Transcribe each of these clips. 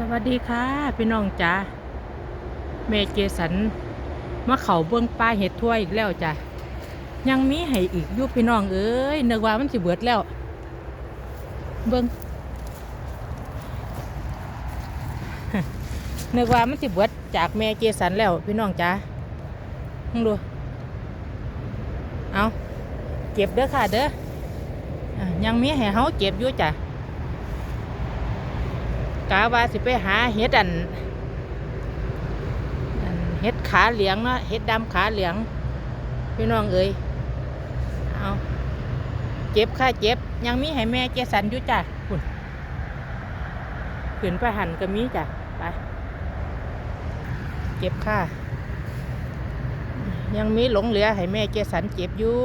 สวัสดีค่ะพี่น้องจ๋าเมเจสันมาเขาเบื้องป้าเห็ดทั่วอีกแล้วจ้ะยังมีให้อีกยูพี่น้องเอ้ยนึกว่ามันสิเบิดแล้ว เบิ้งนึกว่ามันสิเบิดจากแม่เจสันแล้วพี่น้องจ๋าลองดูเอาเก็บเด้อค่ะเด้อยังมีให้เฮาเก็บอยู่จ้ะ กาว่าสิไปหาเห็ดอันเห็ดขาเหลียงเนาะเห็ดดำขาเหลียงพี่น้องเอ้ยเอาเจ็บค่ะเจ็บ ยังมีให้แม่เจสันอยู่จ้ะคุณขืนไปหันก็มีจ้ะไปเจ็บค่ะ ยังมีหลงเหลือให้แม่เจสันเจ็บอยู่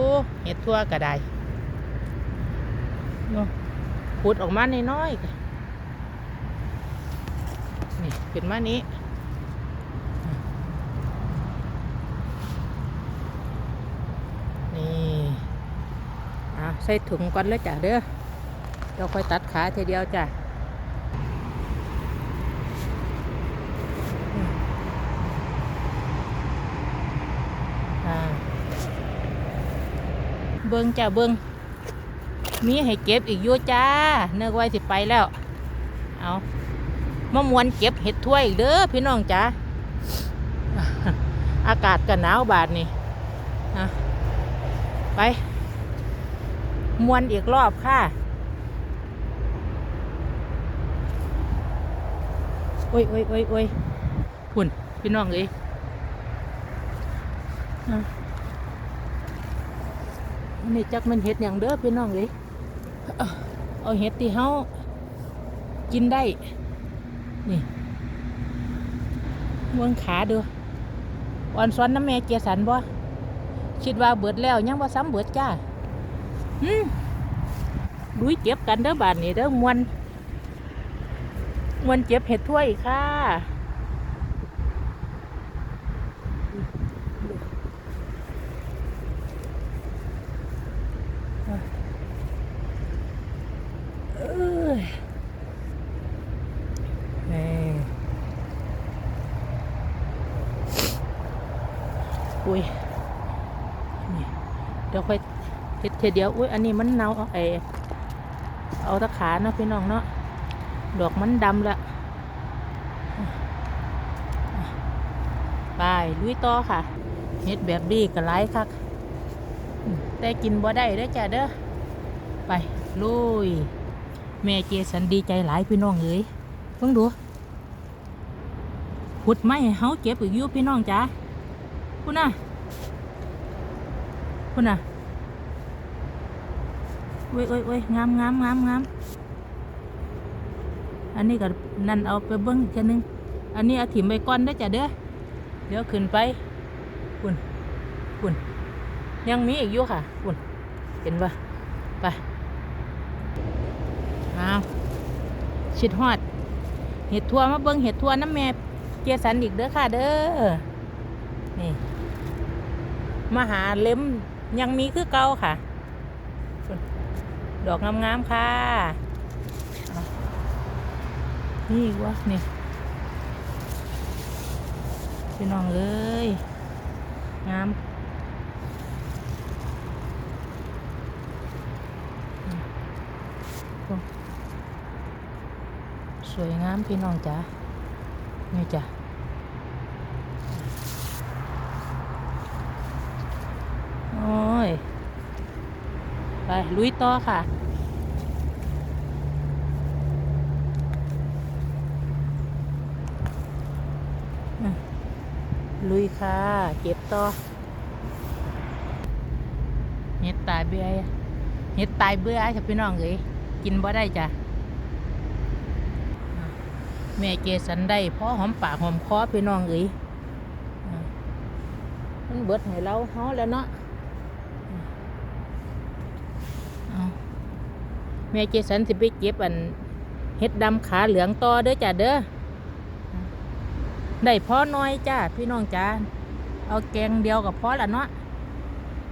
เห็ดทั่วก็ได้เนาะขุดออกมาน้อยๆ ขึ้นมานี้นี่อะใส่ถุงก่อนเลยจ้ะเด้อเดี๋ยวค่อยตัดขาทีเดียวจ้ะเบิ้งจ้ะเบิ้งมีให้เก็บอีกยู่จ้าเนื้อไว้สิไปแล้ว เอา มามวนเก็บเห็ดถ้วยเด้อพี่น้องจ้าอากาศก็หนาวบาดนี่ไปมวนอีกรอบค่ะโอ้ยโอ้ยโอ้ยโอ้ยพุ่นพี่น้องเอ้ยนี่จักมันเห็ดอย่างเด้อพี่น้องเอ้ยเอาเอาเห็ดที่เฮากินได้ นี่ม้วนขาด้ออ่อนซ้อนน้ำแม่เกียสันบ่คิดว่าเบิดแล้วยังว่าซ้ำเบิดจ้าอืมดุยเจ็บกันเด้อบานนี่เด้อมวนมวนเจ็บเห็ดถ้วยค่ะเอ้ย นี่ อุ้ยนี่เดี๋ยวค่อยเฮ็ดเทเดียวอุ้ยอันนี้มันเน่าเอาไอเอาตะขาเนาะพี่น้องเนาะดอกมันดำละไปลุยต่อค่ะเฮ็ดแบบดีก็หลายคักแต่กินบ่ได้เด้อจ้ะเด้อไปลุยแม่เจสันดีใจหลายพี่น้องเอ้ยเพิ่งดูขุดไม้เฮาเก็บอีกยู่พี่น้องจ้า คุณน่ะ คุณน่ะเว้ยเว้ยเว้ยงามงามงามงามอันนี้ก็นั่นเอาไปเบิ้งอีกนึง อันนี้เอาถิ่มไปก้อนได้จ้ะเด้อ เดี๋ยวขึ้นไปคุณคุณยังมีอีกอยู่ค่ะคุณเห็นปะไปเอาชิดฮอด เห็ดทัวมาเบิ้งเห็ดทัวน้ำแม่เกียสันอีกเด้อค่ะเด้อ นี่มหาเล็มยังมีคือเก่าค่ะ ดอกงามๆค่ะ นี่วะนี่พี่น้องเอ้ยงามสวยงามพี่น้องจ๋านี่จ้ะโอ้ย ไป ลุยต่อค่ะ ลุยค่ะ เก็บต่อ เห็ดตายเบื่อเห็ดตายเบื่อค่ะพี่น้องเอ้ยกินบ่ได้จ้ะแม่เกสันได้พอหอมปากหอมคอพี่น้องเอ้ยอ่ามันเบิดให้เราเฮาแล้วเนาะเอา แม่เกสันสิไปเก็บอันเฮ็ดดำขาเหลืองต่อเด้อจ้ะเด้อได้พอน้อยจ้าพี่น้องจ้าเอาแกงเดียวกับพอละเนาะ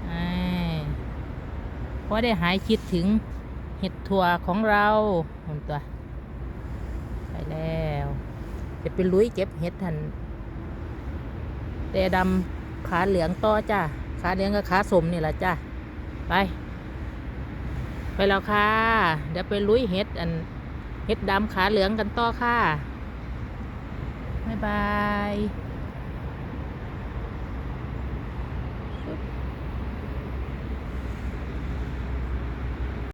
อ่าพอได้หายคิดถึงเห็ดถั่วของเราหนตัว ไปแล้ว จะไปลุยเก็บเห็ดทันแต่ดำขาเหลืองต่อจ้าขาเหลืองกับขาสมนี่แหละจ้าไป ไปแล้วค่ะ เดี๋ยวไปลุยเห็ดอันเห็ดดำขาเหลืองกันต่อค่ะ บ๊ายบาย